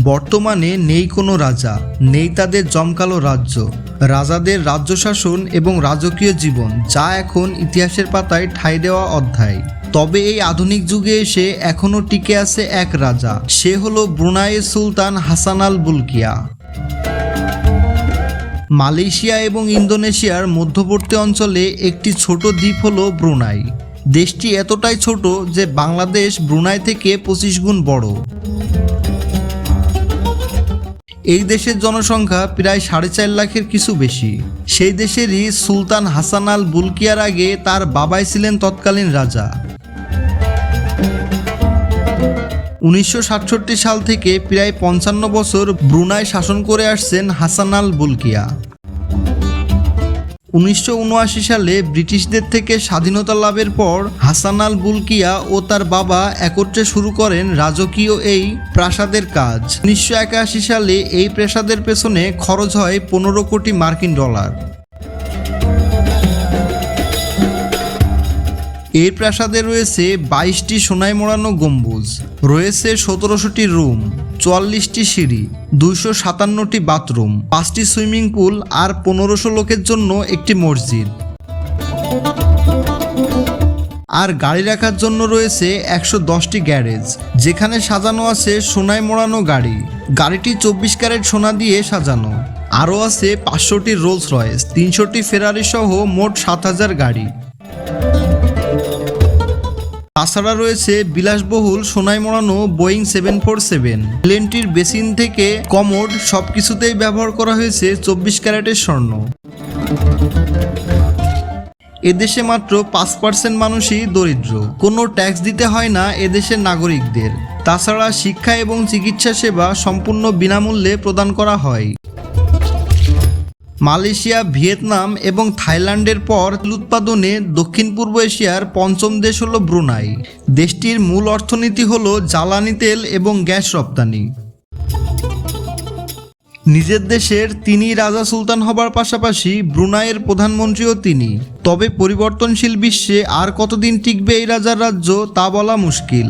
বর্তমানে নেই কোনো রাজা, নেই তাদের জমকালো রাজ্য। রাজাদের রাজ্য শাসন এবং রাজকীয় জীবন যা এখন ইতিহাসের পাতায় ঠাঁই দেওয়া অধ্যায়। তবে এই আধুনিক যুগে এসে এখনও টিকে আছে এক রাজা, সে হলো ব্রুনাইয়ের সুলতান হাসান আল বুলকিয়া। মালয়েশিয়া এবং ইন্দোনেশিয়ার মধ্যবর্তী অঞ্চলে একটি ছোট দ্বীপ হলো ব্রুনাই। দেশটি এতটাই ছোট যে বাংলাদেশ ব্রুনাই থেকে পঁচিশ গুণ বড়। এই দেশের জনসংখ্যা প্রায় সাড়ে চার লাখের কিছু বেশি। সেই দেশেরই সুলতান হাসান আল বুলকিয়ার আগে তার বাবাই ছিলেন তৎকালীন রাজা। উনিশশো সাতষট্টি সাল থেকে প্রায় পঞ্চান্ন বছর ব্রুনায় শাসন করে আসছেন হাসান আল বুলকিয়া। উনিশশো উনআশি সালে ব্রিটিশদের থেকে স্বাধীনতা লাভের পর হাসান আল বুলকিয়া ও তার বাবা একত্রে শুরু করেন রাজকীয় এই প্রাসাদের কাজ। উনিশশো একাশি সালে এই প্রাসাদের পেছনে খরচ হয় পনেরো কোটি মার্কিন ডলার। এই প্রাসাদে রয়েছে বাইশটি সোনায় মোড়ানো গম্বুজ, রয়েছে সতেরোশোটি রুম, চুয়াল্লিশটি সিঁড়ি, দুইশো সাতান্নটি বাথরুম, পাঁচটি সুইমিং পুল আর পনেরোশো লোকের জন্য একটি মসজিদ। আর গাড়ি রাখার জন্য রয়েছে একশো দশটি গ্যারেজ, যেখানে সাজানো আছে সোনায় মোড়ানো গাড়ি। গাড়িটি চব্বিশ ক্যারেট সোনা দিয়ে সাজানো। আরও আছে পাঁচশোটি রোলস রয়েস, তিনশোটি ফেরারি সহ মোট সাত হাজার গাড়ি। তাছাড়া রয়েছে বিলাসবহুল সোনায় মোড়ানো বোয়িং সেভেন ফোর সেভেন। প্লেনটির বেসিন থেকে কমোড সব কিছুতেই ব্যবহার করা হয়েছে চব্বিশ ক্যারেটের স্বর্ণ। এদেশে মাত্র পাঁচ পার্সেন্ট মানুষই দরিদ্র। কোনো ট্যাক্স দিতে হয় না এদেশের নাগরিকদের। তাছাড়া শিক্ষা এবং চিকিৎসা সেবা সম্পূর্ণ বিনামূল্যে প্রদান করা হয়। মালয়েশিয়া, ভিয়েতনাম এবং থাইল্যান্ডের পর তেল উৎপাদনে দক্ষিণ পূর্ব এশিয়ার পঞ্চম দেশ হলো ব্রুনাই। দেশটির মূল অর্থনীতি হল জ্বালানি তেল এবং গ্যাস রপ্তানি। নিজের দেশের তিনি রাজা সুলতান হবার পাশাপাশি ব্রুনাইয়ের প্রধানমন্ত্রীও তিনি। তবে পরিবর্তনশীল বিশ্বে আর কতদিন টিকবে এই রাজার রাজ্য তা বলা মুশকিল।